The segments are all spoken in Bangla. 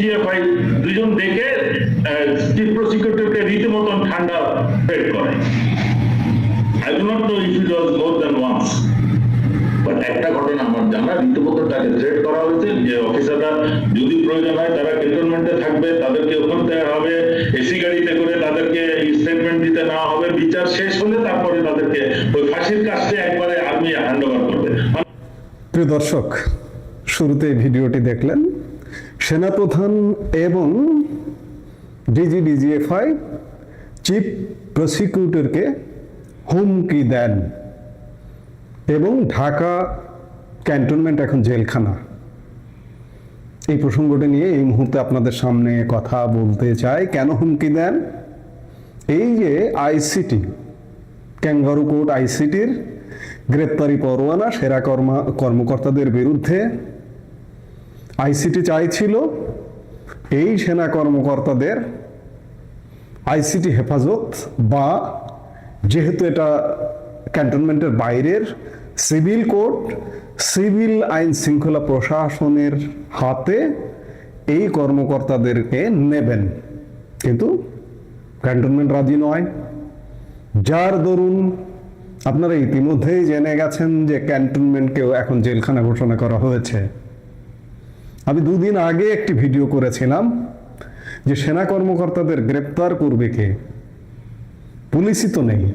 ডিজিএফআই দুজন দেখে চিফ রীতিমতন ঠান্ডা করে। I do not know if it was more once but একটা ঘটনা আমার জানা তাকে করা হয়েছে যে অফিসাররা যদি প্রয়োজন হয় তারা ক্যান্টনমেন্টে থাকবে, তাদেরকে ওখান হবে এসি গাড়িতে করে তাদেরকে স্টেটমেন্ট দিতে হবে, বিচার শেষ হলে তারপরে তাদেরকে ওই ফাঁসির কাজটা একবারে আর্মি হ্যান্ড ওভার করবে। প্রিয় দর্শক শুরুতে ভিডিওটি দেখলেন। সেনাপ্রধান এবং ডিজি ডিজিএফআই চিফ প্রসিকিউটরকে হুমকি দেন এবং ঢাকা ক্যান্টনমেন্ট, এখন জেলখানা। এই প্রসঙ্গটি নিয়ে এই মুহূর্তে আপনাদের সামনে কথা বলতে চাই। কেন হুমকি দেন? এই যে আইসিটি, ক্যাঙ্গারু কোর্ট আইসিটির গ্রেপ্তারি পরোয়ানা, সেরা কর্মা কর্মকর্তাদের বিরুদ্ধে আইসিটি চাইছিল এই সেনা কর্মকর্তাদের আইসিটি হেফাজত বা যেহেতু এটা ক্যান্টনমেন্টের বাইরের সিভিল কোর্ট সিভিল আইন শৃঙ্খলা প্রশাসনের হাতে এই কর্মকর্তাদেরকে নেবেন। কিন্তু ক্যান্টনমেন্ট রাজি নয়। যার দরুন আপনারা ইতিমধ্যেই জেনে গেছেন যে ক্যান্টনমেন্টকেও এখন জেলখানা ঘোষণা করা হয়েছে। আমি দুদিন আগে একটি ভিডিও করেছিলাম যে সেনা কর্মকর্তাদের গ্রেপ্তার করবে কে? পুলিশই তো নেই।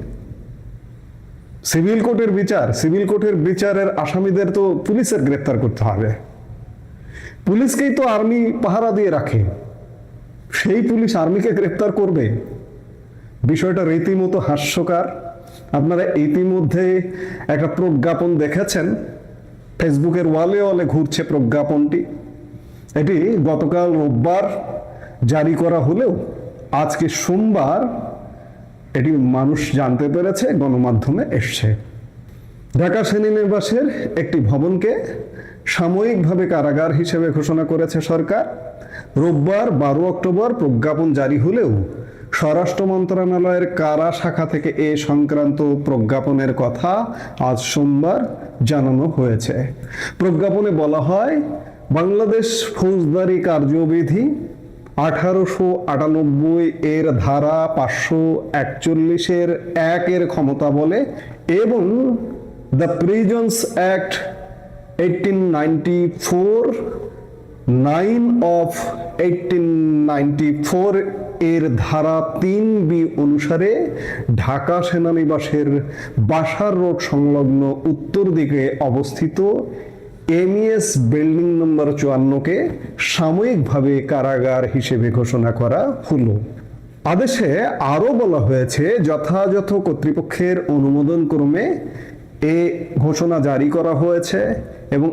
সিভিল কোর্টের বিচার, সিভিল কোর্টের বিচারের আসামিদের তো পুলিশের গ্রেপ্তার করতে হবে। পুলিশকেই তো আর্মি পাহারা দিয়ে রাখে। সেই পুলিশ আর্মিকে গ্রেপ্তার করবে? বিষয়টা রীতিমতো হাস্যকর। আপনারা ইতিমধ্যে একটা প্রজ্ঞাপন দেখেছেন? ফেসবুকের ওয়ালে ওয়ালে ঘুরছে প্রজ্ঞাপনটি। এটি গতকাল রোববার জারি করা হলেও আজকে সোমবার এটি মানুষ জানতে পেরেছে, গণমাধ্যমে এসছে। ঢাকা সেনানিবাসের একটি ভবনকে সাময়িকভাবে কারাগার হিসেবে ঘোষণা করেছে সরকার। রোববার বারো অক্টোবর প্রজ্ঞাপন জারি হলেও স্বরাষ্ট্র মন্ত্রণালয়ের কারা শাখা থেকে এ সংক্রান্ত প্রজ্ঞাপনের কথা আজ সোমবার জানানো হয়েছে। প্রজ্ঞাপনে বলা হয় বাংলাদেশ ফৌজদারি কার্যবিধি আঠারোশো আটানব্বই এর ধারা পাঁচশো একচল্লিশের একের ক্ষমতা বলে এবং the prisons act eighteen ninety four, nine of eighteen ninety four এর ধারা তিন বি অনুসারে ঢাকা সেনানিবাসের বাসার রোড সংলগ্ন উত্তর দিকে অবস্থিত এমইএস বিল্ডিং নম্বর চুয়ান্নকে সাময়িকভাবে কারাগার হিসেবে ঘোষণা করা হলো। আদেশে আরও বলা হয়েছে, যথাযথ কর্তৃপক্ষের অনুমোদন ক্রমে এ ঘোষণা জারি করা হয়েছে এবং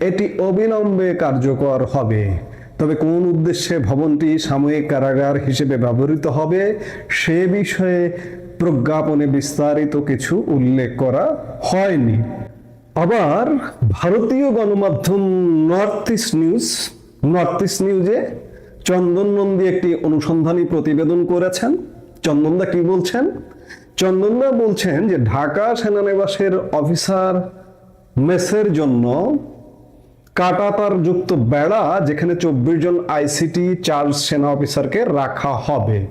এটি অবিলম্বে কার্যকর হবে। তবে কোন উদ্দেশ্যে ভবনটি সাময়িক কারাগার হিসেবে ব্যবহৃত হবে, সে বিষয়ে প্রজ্ঞাপনে বিস্তারিত কিছু উল্লেখ করা হয়নি। আবার ভারতীয় গণমাধ্যম North East News North East নিউজে চন্দন নন্দী একটি অনুসন্ধানী প্রতিবেদন করেছেন। চন্দনদা কি বলছেন? চন্দনদা বলছেন যে ঢাকা সেনানিবাসের অফিসার মেসের জন্য কাটাতার যুক্ত বেড়া যেখানে চব্বিশ জন আইসিটি চার্জ সেনা অফিসারকে রাখা হবে।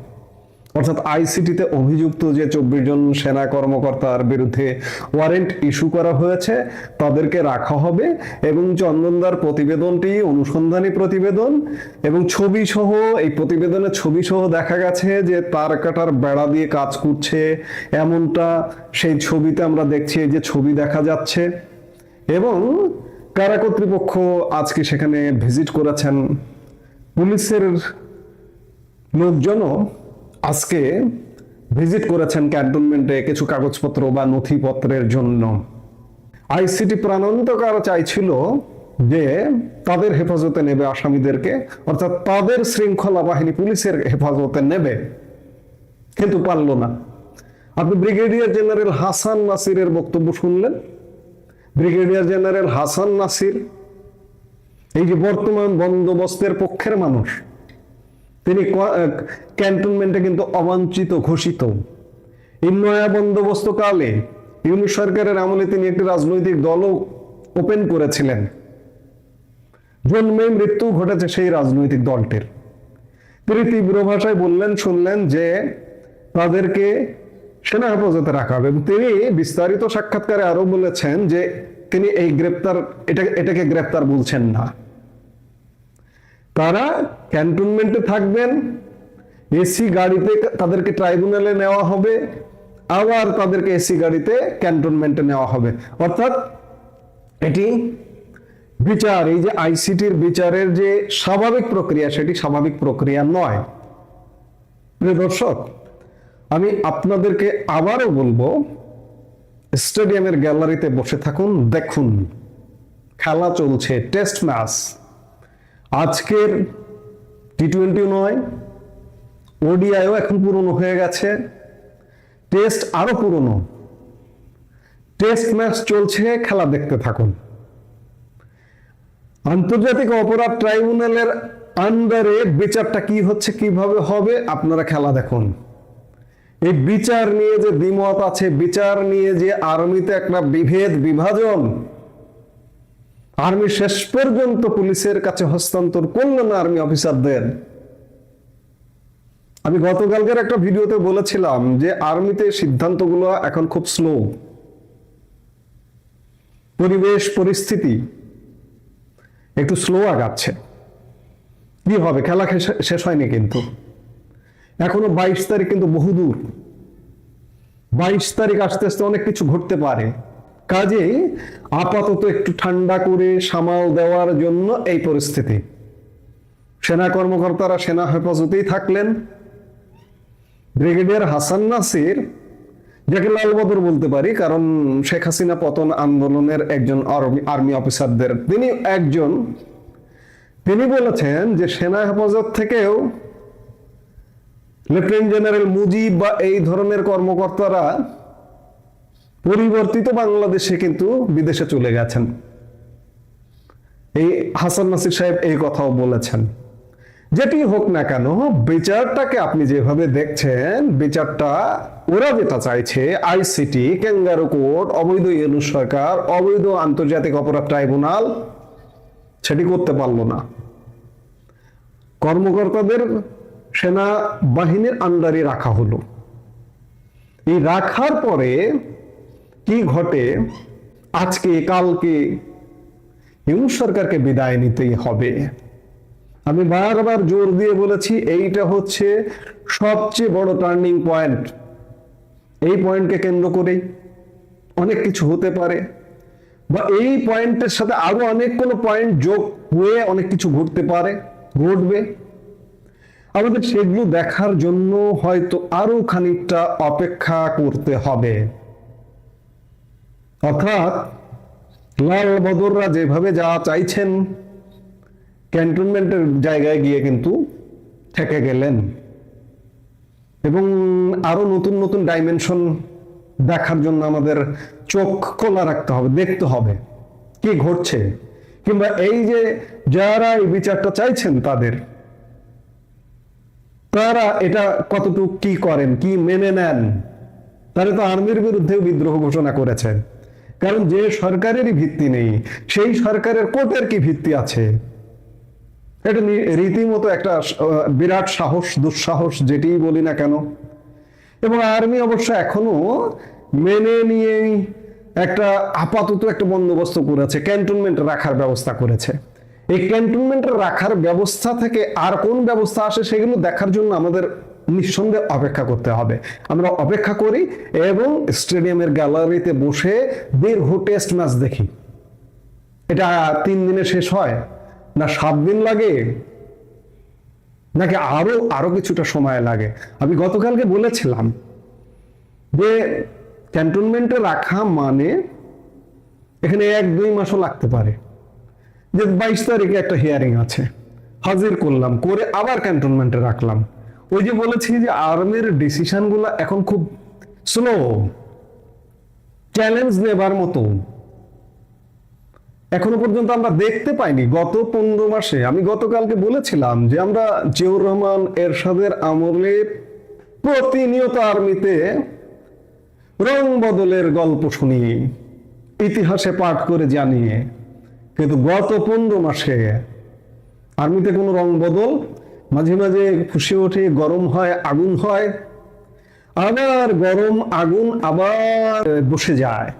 অর্থাৎ আইসিটিতে অভিযুক্ত যে চব্বিশ জন সেনা কর্মকর্তার বিরুদ্ধে ওয়ারেন্ট ইস্যু করা হয়েছে, তাদেরকে রাখা হবে এবং চন্দনদার প্রতিবেদনটি, অনুসন্ধানী প্রতিবেদন এবং ছবি সহ এই প্রতিবেদনের ছবি সহ দেখা গেছে যে তার কাটার বেড়া দিয়ে কাজ করছে এমনটা সেই ছবিতে আমরা দেখছি, এই যে ছবি দেখা যাচ্ছে। এবং কারা কর্তৃপক্ষ আজকে সেখানে ভিজিট করেছেন? পুলিশের লোকজনও আজকে ভিজিট করেছেন ক্যান্টনমেন্টে কিছু কাগজপত্র বা নথিপত্রের জন্য। আইসিটি প্রাণান্তকার চাইছিল যে তাদের হেফাজতে নেবে আসামিদেরকে, অর্থাৎ তাদের শৃঙ্খলা বাহিনী পুলিশের হেফাজতে নেবে। কিন্তু পারল না। আপনি ব্রিগেডিয়ার জেনারেল হাসান নাসিরের বক্তব্য শুনলেন? ব্রিগেডিয়ার জেনারেল হাসান নাসির, এই যে বর্তমান বন্দোবস্তের পক্ষের মানুষ তিনি ক্যান্টনমেন্টে কিন্তু অবাঞ্ছিত, ঘোষিত। এই নয়া বন্দোবস্ত কালে ইউনিট সরকারের আমলে তিনি একটি রাজনৈতিক দলও ওপেন করেছিলেন। জন্মে মৃত্যু ঘটেছে সেই রাজনৈতিক দলটির। তিনি তীব্র ভাষায় বললেন, শুনলেন যে তাদেরকে সেনা হেফাজতে রাখা হবে। এবং তিনি বিস্তারিত সাক্ষাৎকারে আরও বলেছেন যে তিনি এই গ্রেপ্তার এটা এটাকে গ্রেপ্তার বলছেন না। তারা ক্যান্টনমেন্টে থাকবেন, এসি গাড়িতে তাদেরকে ট্রাইব্যুনালে নেওয়া হবে, আবার তাদেরকে এসি গাড়িতে ক্যান্টনমেন্টে নেওয়া হবে। অর্থাৎ এটি বিচার, এই যে আইসিটির বিচারের যে স্বাভাবিক প্রক্রিয়া, সেটি স্বাভাবিক প্রক্রিয়া নয়। প্রিয় দর্শক, আমি আপনাদেরকে আবারও বলব, স্টেডিয়ামের গ্যালারিতে বসে থাকুন, দেখুন। খেলা চলছে, টেস্ট ম্যাচ। আজকের টি টোয়েন্টি নয়, ওডিআইও এখন পুরনো হয়ে গেছে। টেস্ট আরও পুরনো। টেস্ট ম্যাচ চলছে, খেলা দেখতে থাকুন। আন্তর্জাতিক অপরাধ ট্রাইব্যুনালের আন্ডারে বিচারটা কি হচ্ছে, কীভাবে হবে, আপনারা খেলা দেখুন। এই বিচার নিয়ে যে দ্বিমত আছে, বিচার নিয়ে যে আর্মিতে একটা বিভেদ, বিভাজন আর্মি শেষ পর্যন্ত পুলিশের কাছে হস্তান্তর করল না আর্মি অফিসারদের। আমি গতকালকের একটা ভিডিওতে বলেছিলাম যে আর্মিতে সিদ্ধান্তগুলো এখন খুব স্লো। পরিবেশ, পরিস্থিতি একটু স্লো আগাচ্ছে। কি হবে? খেলা শেষ- হয়নি কিন্তু। এখনও বাইশ তারিখ কিন্তু বহুদূর। বাইশ তারিখ আস্তে আস্তে অনেক কিছু ঘটতে পারে। কাজে আপাতত একটু ঠান্ডা করে সামাল দেওয়ার জন্য এই পরিস্থিতি। সেনা কর্মকর্তারা সেনা হেফাজতেই থাকলেন। ব্রিগেডিয়ার হাসান নাসির, যাকে লালবদর বলতে পারি, কারণ শেখ হাসিনা পতন আন্দোলনের একজন আর্মি অফিসারদের। তিনি একজন তিনি বলেছেন যে সেনা হেফাজত থেকেও লেফটেন্যান্ট জেনারেল মুজিব বা এই ধরনের কর্মকর্তারা পরিবর্তিত বাংলাদেশে কিন্তু বিদেশে চলে গেছেন। এই হাসান নাসির সাহেব এই কথাও বলেছেন। যেটি হোক না কেন, বিচারটাকে আপনি যেভাবে দেখছেন, বিচারটা ওরা যেটা চাইছে, আইসিটি, ক্যাঙ্গারু কোর্ট, অবৈধ ইউনুস সরকার, অবৈধ আন্তর্জাতিক অপরাধ ট্রাইব্যুনাল, সেটি করতে পারল না। কর্মকর্তাদের সেনা বাহিনীর আন্ডারে রাখা হলো। এই রাখার পরে কি ঘটে? আজকে, কালকে ইউনুস সরকারকে বিদায় নিতেই হবে। আমি বারবার জোর দিয়ে বলেছি, এইটা হচ্ছে সবচেয়ে বড় টার্নিং পয়েন্ট। এই পয়েন্টকে কেন্দ্র করেই অনেক কিছু হতে পারে। বা এই পয়েন্টের সাথে আরও অনেক কোনো পয়েন্ট যোগ হয়ে অনেক কিছু ঘটতে পারে, ঘটবে। আমাদের সেগুলো দেখার জন্য হয়তো আরও খানিকটা অপেক্ষা করতে হবে। অর্থাৎ লাল বদররা যেভাবে যা চাইছেন, ক্যান্টনমেন্টের জায়গায় গিয়ে কিন্তু থেকে গেলেন। এবং আরও নতুন নতুন ডাইমেনশন দেখার জন্য আমাদের চোখ খোলা রাখতে হবে, দেখতে হবে কি ঘটছে। কিংবা এই যে যারা এই বিচারটা চাইছেন তাদের, তারা এটা কতটুকু কি করেন, কি মেনে নেন, তারা তো আর্মির বিরুদ্ধেও বিদ্রোহ ঘোষণা করেছেন কারণ যে সরকারেরই ভিত্তি নেই, সেই সরকারের কোর্টের কি ভিত্তি আছে? এটা রীতিমতো একটা বিরাট সাহস, দুঃসাহস যেটি বলি না কেন। এবং আর্মি অবশ্য এখনও মেনে নিয়েই একটা আপাতত একটা বন্দোবস্ত করেছে, ক্যান্টনমেন্ট রাখার ব্যবস্থা করেছে। এই ক্যান্টনমেন্ট রাখার ব্যবস্থা থেকে আর কোন ব্যবস্থা আসে সেগুলো দেখার জন্য আমাদের নিঃসন্দেহে অপেক্ষা করতে হবে। আমরা অপেক্ষা করি এবং স্টেডিয়ামের গ্যালারিতে বসে দীর্ঘ টেস্ট ম্যাচ দেখি। এটা তিন দিনে শেষ হয়? না সাত দিন লাগে? নাকি আরও আরও কিছুটা সময় লাগে? আমি গতকালকে বলেছিলাম যে ক্যান্টনমেন্টে রাখা মানে এখানে এক, দুই মাসও লাগতে পারে। যে বাইশ তারিখে একটা হিয়ারিং আছে। হাজির করলাম, করে আবার ক্যান্টনমেন্টে রাখলাম। ওই যে বলেছি যে আর্মির ডিসিশনগুলা এখন খুব স্লো চ্যালেঞ্জ নেবার মতো। এখনও পর্যন্ত আমরা দেখতে পাইনি, গত পনেরো মাসে। আমি গতকালকে বলেছিলাম যে আমরা জিয়াউর রহমান, এরশাদের আমলে প্রতিনিয়ত আর্মিতে রং বদলের গল্প শুনি, ইতিহাসে পাঠ করে জানিয়ে। কিন্তু গত পনেরো মাসে আর্মিতে কোনো রং বদল মাঝে মাঝে খুশি ওঠে, গরম হয়, আগুন হয়। আবার গরম, আগুন আবার বসে যায়।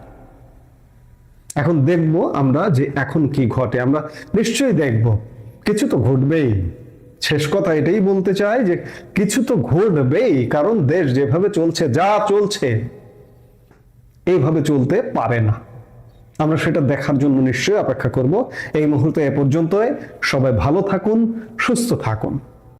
এখন দেখব আমরা যে এখন কি ঘটে। আমরা নিশ্চয়ই দেখব। কিছু তো ঘটবেই। শেষ কথা এটাই বলতে চাই যে কিছু তো ঘটবেই, কারণ দেশ যেভাবে চলছে, যা চলছে, এইভাবে চলতে পারে না। আমরা সেটা দেখার জন্য নিশ্চয়ই অপেক্ষা করব। এই মুহূর্তে এ পর্যন্তই। সবাই ভালো থাকুন, সুস্থ থাকুন।